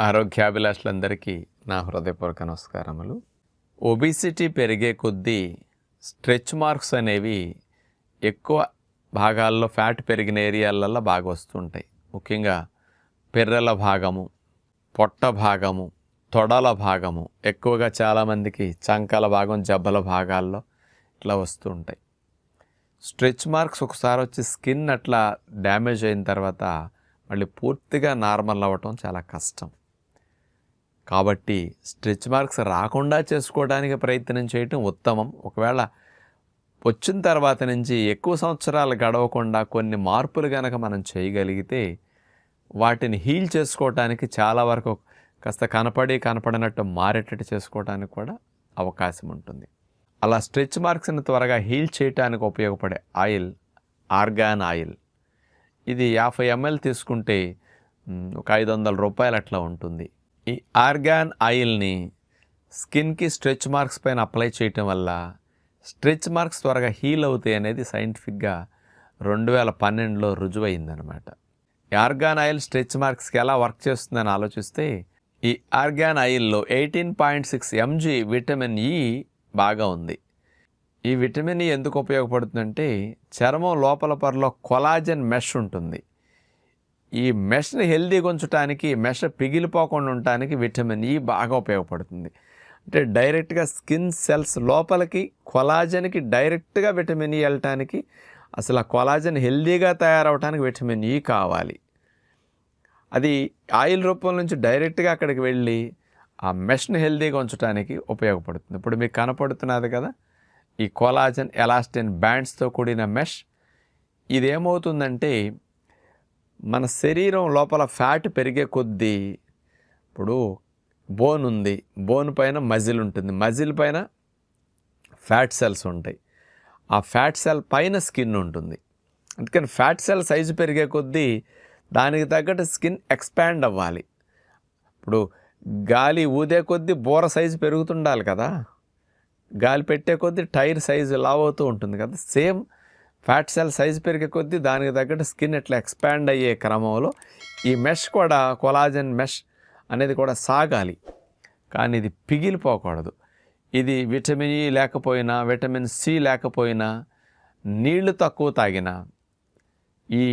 ఆరోగ్యాభిలాషులందరికీ నా హృదయపూర్వక నమస్కారములు. ఒబిసిటీ పెరిగే కొద్దీ స్ట్రెచ్ మార్క్స్ అనేవి ఎక్కువ భాగాల్లో ఫ్యాట్ పెరిగిన ఏరియాలలో బాగా వస్తుంటాయి. ముఖ్యంగా పెర్రెల భాగము పొట్ట భాగము తొడల భాగము ఎక్కువగా చాలామందికి చంకల భాగం జబ్బల భాగాల్లో ఇట్లా వస్తూ ఉంటాయి స్ట్రెచ్ మార్క్స్ ఒకసారి వచ్చి స్కిన్ అట్లా డ్యామేజ్ అయిన తర్వాత మళ్ళీ పూర్తిగా నార్మల్ అవ్వటం చాలా కష్టం. కాబట్టి స్ట్రెచ్ మార్క్స్ రాకుండా చేసుకోవడానికి ప్రయత్నం చేయటం ఉత్తమం. ఒకవేళ వచ్చిన తర్వాత నుంచి ఎక్కువ సంవత్సరాలు గడవకుండా కొన్ని మార్పులు కనుక మనం చేయగలిగితే వాటిని హీల్ చేసుకోవటానికి చాలా వరకు కాస్త కనపడి కనపడినట్టు మారేటట్టు చేసుకోవడానికి కూడా అవకాశం ఉంటుంది. అలా స్ట్రెచ్ మార్క్స్ని త్వరగా హీల్ చేయడానికి ఉపయోగపడే ఆయిల్ ఆర్గాన్ ఆయిల్. ఇది యాభై ఎంఎల్ తీసుకుంటే ఒక ఐదు వందల రూపాయలు అట్లా ఉంటుంది. ఈ ఆర్గాన్ ఆయిల్ని స్కిన్కి స్ట్రెచ్ మార్క్స్ పైన అప్లై చేయటం వల్ల స్ట్రెచ్ మార్క్స్ త్వరగా హీల్ అవుతాయి అనేది సైంటిఫిక్గా రెండు వేల పన్నెండులో రుజువైందనమాట ఆర్గాన్ ఆయిల్ స్ట్రెచ్ మార్క్స్కి ఎలా వర్క్ చేస్తుందని ఆలోచిస్తే ఈ ఆర్గాన్ ఆయిల్లో eighteen point six MG vitamin E బాగా ఉంది. ఈ విటమిన్ ఈ ఎందుకు ఉపయోగపడుతుందంటే చర్మం లోపల పొరలో కొలాజన్ మెష్ ఉంటుంది. ఈ మెష్ని హెల్దీగా ఉంచడానికి మెష్ పిగిలిపోకుండా ఉండటానికి విటమిన్ ఈ బాగా ఉపయోగపడుతుంది. అంటే డైరెక్ట్గా స్కిన్ సెల్స్ లోపలికి కొలాజన్కి డైరెక్ట్గా విటమిన్ ఈ వెళ్ళటానికి అసలు ఆ కొలాజన్ హెల్దీగా తయారవడానికి విటమిన్ ఈ కావాలి. అది ఆయిల్ రూపం నుంచి డైరెక్ట్గా అక్కడికి వెళ్ళి ఆ మెష్ని హెల్దీగా ఉంచడానికి ఉపయోగపడుతుంది. ఇప్పుడు మీకు కనపడుతున్నది కదా ఈ కొలాజన్ ఎలాస్టిన్ బ్యాండ్స్తో కూడిన మెష్. ఇదేమవుతుందంటే మన శరీరం లోపల ఫ్యాట్ పెరిగే కొద్దీ ఇప్పుడు బోన్ ఉంది. బోన్ పైన మజిల్ ఉంటుంది. మజిల్ పైన ఫ్యాట్ సెల్స్ ఉంటాయి. ఆ ఫ్యాట్ సెల్ పైన స్కిన్ ఉంటుంది. అందుకని ఫ్యాట్ సెల్ సైజు పెరిగే కొద్దీ దానికి తగ్గట్టు స్కిన్ ఎక్స్పాండ్ అవ్వాలి. ఇప్పుడు గాలి ఊదే కొద్దీ బోర సైజు పెరుగుతుండాలి కదా. గాలి పెట్టే కొద్దీ టైర్ సైజు లావ్ అవుతూ ఉంటుంది కదా. సేమ్ ఫ్యాట్ సెల్ సైజ్ పెరిగే కొద్దీ దానికి తగ్గట్టు స్కిన్ ఎట్లా ఎక్స్పాండ్ అయ్యే క్రమంలో ఈ మెష్ కూడా కొలాజన్ మెష్ అనేది కూడా సాగాలి. కానీ ఇది పిగిలిపోకూడదు. ఇది విటమిన్ ఈ లేకపోయినా విటమిన్ సి లేకపోయినా నీళ్ళు తక్కువ తాగినా ఈ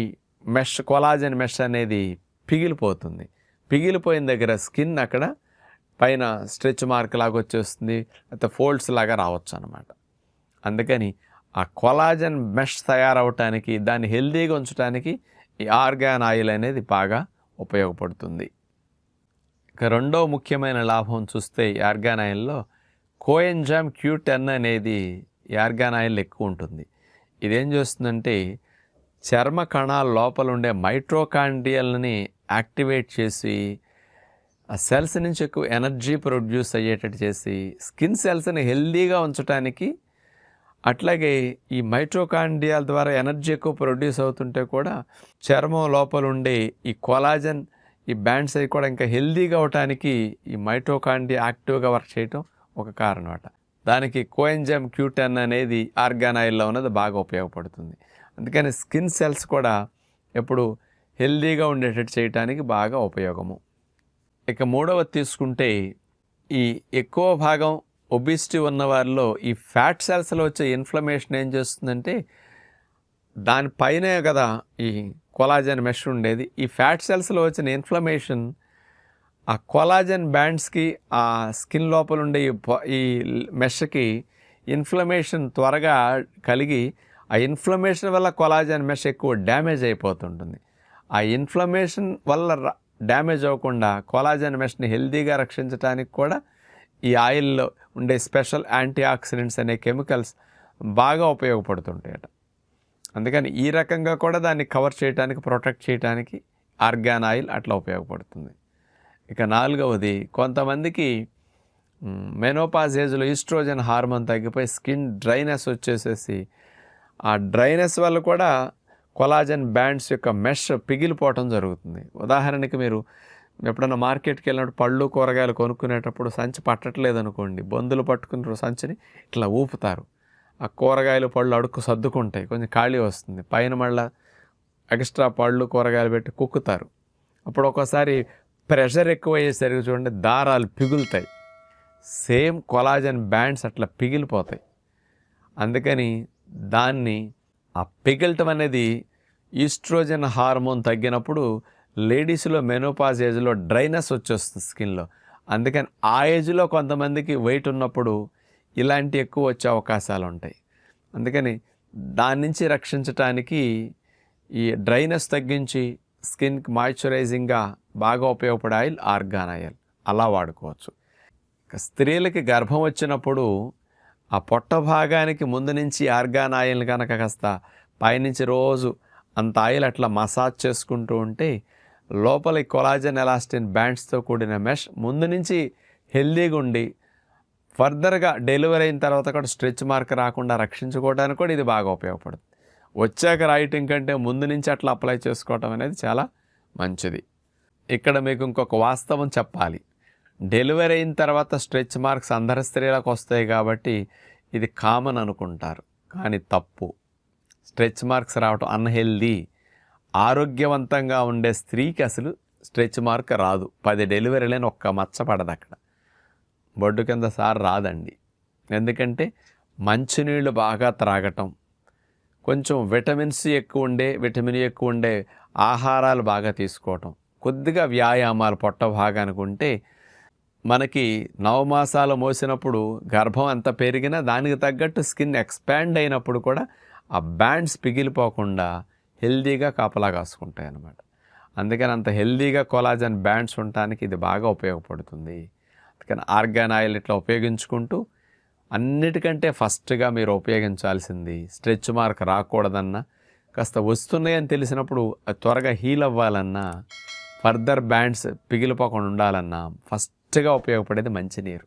మెష్ కొలాజన్ మెష్ అనేది పిగిలిపోతుంది. పిగిలిపోయిన దగ్గర స్కిన్ అక్కడ పైన స్ట్రెచ్ మార్క్ లాగా వచ్చేస్తుంది లేకపోతే ఫోల్డ్స్ లాగా రావచ్చు అనమాట అందుకని ఆ కొలాజన్ మెష్ తయారవటానికి దాన్ని హెల్దీగా ఉంచడానికి ఈ ఆర్గాన్ ఆయిల్ అనేది బాగా ఉపయోగపడుతుంది. ఇక రెండో ముఖ్యమైన లాభం చూస్తే ఈ ఆర్గాన్ ఆయిల్లో కోఎంజామ్ క్యూ టెన్ అనేది ఈ ఆర్గాన్ ఆయిల్ ఎక్కువ ఉంటుంది. ఇదేం చేస్తుందంటే చర్మ కణాల లోపల ఉండే మైట్రోకాండియల్ని యాక్టివేట్ చేసి ఆ సెల్స్ నుంచి ఎక్కువ ఎనర్జీ ప్రొడ్యూస్ అయ్యేటట్టు చేసి స్కిన్ సెల్స్ని హెల్దీగా ఉంచడానికి అట్లాగే ఈ మైట్రోకాండియాల ద్వారా ఎనర్జీ ఎక్కువ ప్రొడ్యూస్ అవుతుంటే కూడా చర్మం లోపల ఉండే ఈ కొలాజన్ ఈ బ్యాండ్స్ అవి కూడా ఇంకా హెల్దీగా అవటానికి ఈ మైట్రోకాండియా యాక్టివ్గా వర్క్ చేయటం ఒక కారణం అట. దానికి కోఎంజమ్ క్యూటెన్ అనేది ఆర్గానాయిల్లో ఉన్నది బాగా ఉపయోగపడుతుంది. అందుకని స్కిన్ సెల్స్ కూడా ఎప్పుడు హెల్దీగా ఉండేటట్టు చేయటానికి బాగా ఉపయోగము. ఇక మూడవది తీసుకుంటే ఈ ఎక్కువ భాగం ఒబిసిటీ ఉన్న వారిలో ఈ ఫ్యాట్ సెల్స్లో వచ్చే ఇన్ఫ్లమేషన్ ఏం చేస్తుందంటే దానిపైనే కదా ఈ కొలాజన్ మెష్ ఉండేది. ఈ ఫ్యాట్ సెల్స్లో వచ్చిన ఇన్ఫ్లమేషన్ ఆ కొలాజన్ బ్యాండ్స్కి ఆ స్కిన్ లోపల ఉండే ఈ ఈ మెష్కి ఇన్ఫ్లమేషన్ త్వరగా కలిగి ఆ ఇన్ఫ్లమేషన్ వల్ల కొలాజన్ మెష్ ఎక్కువ డ్యామేజ్ అయిపోతుంటుంది. ఆ ఇన్ఫ్లమేషన్ వల్ల డ్యామేజ్ అవ్వకుండా కొలాజన్ మెష్ని హెల్దీగా రక్షించడానికి కూడా ఈ ఆయిల్లో ఉండే స్పెషల్ యాంటీ ఆక్సిడెంట్స్ అనే కెమికల్స్ బాగా ఉపయోగపడుతుంటాయట. అందుకని ఈ రకంగా కూడా దాన్ని కవర్ చేయడానికి ప్రొటెక్ట్ చేయడానికి ఆర్గాన్ ఆయిల్ అట్లా ఉపయోగపడుతుంది. ఇక నాలుగవది కొంతమందికి మెనోపాజ్ ఏజ్లో ఈస్ట్రోజన్ హార్మోన్ తగ్గిపోయి స్కిన్ డ్రైనెస్ వచ్చేసేసి ఆ డ్రైనెస్ వల్ల కూడా కొలాజన్ బ్యాండ్స్ యొక్క మెష్ పిగిలిపోవటం జరుగుతుంది. ఉదాహరణకి మీరు ఎప్పుడైనా మార్కెట్కి వెళ్ళినప్పుడు పళ్ళు కూరగాయలు కొనుక్కునేటప్పుడు సంచి పట్టట్లేదు అనుకోండి బొందులు పట్టుకుని సంచిని ఇట్లా ఊపుతారు. ఆ కూరగాయలు పళ్ళు అడుక్కు సర్దుకుంటాయి. కొంచెం ఖాళీ వస్తుంది. పైన మళ్ళీ ఎక్స్ట్రా పళ్ళు కూరగాయలు పెట్టి కుక్కుతారు. అప్పుడు ఒక్కోసారి ప్రెషర్ ఎక్కువయ్యేసరికి చూడండి దారాలు పిగులుతాయి. సేమ్ కొలాజన్ బ్యాండ్స్ అట్లా పిగిలిపోతాయి. అందుకని దాన్ని ఆ పిగలటం అనేది ఈస్ట్రోజన్ హార్మోన్ తగ్గినప్పుడు లేడీస్లో మెనోపాజ్ ఏజ్లో డ్రైనెస్ వచ్చేస్తుంది స్కిన్లో. అందుకని ఆ ఏజ్లో కొంతమందికి వెయిట్ ఉన్నప్పుడు ఇలాంటి ఎక్కువ వచ్చే అవకాశాలు ఉంటాయి. అందుకని దాని నుంచి రక్షించటానికి ఈ డ్రైనెస్ తగ్గించి స్కిన్కి మాయిశ్చరైజింగ్గా బాగా ఉపయోగపడే ఆయిల్ ఆర్గాన్ ఆయిల్. అలా వాడుకోవచ్చు. స్త్రీలకి గర్భం వచ్చినప్పుడు ఆ పొట్ట భాగానికి ముందు నుంచి ఆర్గాన్ ఆయిల్ కనుక కాస్త పైనుంచి రోజు అంత ఆయిల్ అట్లా మసాజ్ చేసుకుంటూ ఉంటే లోపల ఈ కొలాజన్ ఎలాస్టిన్ బ్యాండ్స్తో కూడిన మెష్ ముందు నుంచి హెల్దీగా ఉండి ఫర్దర్గా డెలివరీ అయిన తర్వాత కూడా స్ట్రెచ్ మార్క్ రాకుండా రక్షించుకోవడానికి కూడా ఇది బాగా ఉపయోగపడుతుంది. వచ్చాక రాయటం కంటే ముందు నుంచి అట్లా అప్లై చేసుకోవటం అనేది చాలా మంచిది. ఇక్కడ మీకు ఇంకొక వాస్తవం చెప్పాలి. డెలివరీ అయిన తర్వాత స్ట్రెచ్ మార్క్స్ అందరి స్త్రీలకు వస్తాయి కాబట్టి ఇది కామన్ అనుకుంటారు. కానీ తప్పు. స్ట్రెచ్ మార్క్స్ రావటం అన్హెల్దీ. ఆరోగ్యవంతంగా ఉండే స్త్రీకి అసలు స్ట్రెచ్ మార్క్ రాదు. పది డెలివరీలని ఒక్క మచ్చ పడదు అక్కడ. బొడ్డు కింద సార్ రాదండి. ఎందుకంటే మంచినీళ్ళు బాగా త్రాగటం కొంచెం విటమిన్స్ ఎక్కువ ఉండే విటమిన్ ఎక్కువ ఉండే ఆహారాలు బాగా తీసుకోవటం కొద్దిగా వ్యాయామాలు పొట్ట భాగానికి ఉంటే మనకి నవమాసాలు మోసినప్పుడు గర్భం ఎంత పెరిగినా దానికి తగ్గట్టు స్కిన్ ఎక్స్పాండ్ అయినప్పుడు కూడా ఆ బ్యాండ్స్ పిగిలిపోకుండా హెల్దీగా కాపలా కాసుకుంటాయి అన్నమాట అందుకని అంత హెల్దీగా కొలాజన్ బ్యాండ్స్ ఉండటానికి ఇది బాగా ఉపయోగపడుతుంది. అందుకని ఆర్గాన్ ఆయిల్ ఇట్లా ఉపయోగించుకుంటూ అన్నిటికంటే ఫస్ట్గా మీరు ఉపయోగించాల్సింది స్ట్రెచ్ మార్క్ రాకూడదన్నా కాస్త వస్తున్నాయని తెలిసినప్పుడు త్వరగా హీల్ అవ్వాలన్నా ఫర్దర్ బ్యాండ్స్ పిగిలిపోకుండా ఉండాలన్నా ఫస్ట్గా ఉపయోగపడేది మంచినీరు.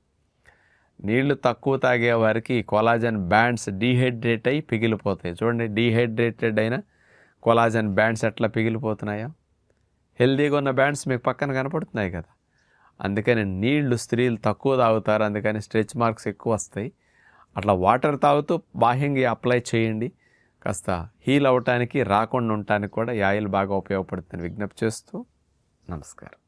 నీళ్ళు తక్కువ తాగే వారికి కొలాజన్ బ్యాండ్స్ డీహైడ్రేట్ అయ్యి పిగిలిపోతాయి. చూడండి డీహైడ్రేటెడ్ అయినా కొలాజన్ బ్యాండ్స్ ఎట్లా పిగిలిపోతున్నాయో? హెల్దీగా ఉన్న బ్యాండ్స్ మీకు పక్కన కనపడుతున్నాయి కదా. అందుకని నీళ్ళు స్త్రీలు తక్కువ తాగుతారు అందుకని స్ట్రెచ్ మార్క్స్ ఎక్కువ వస్తాయి. అట్లా వాటర్ తాగుతూ బాహ్యంగా అప్లై చేయండి. కాస్త హీల్ అవ్వటానికి రాకుండా ఉండటానికి కూడా ఈ ఆయిల్ బాగా ఉపయోగపడుతుంది విజ్ఞప్తి చేస్తూ నమస్కారం.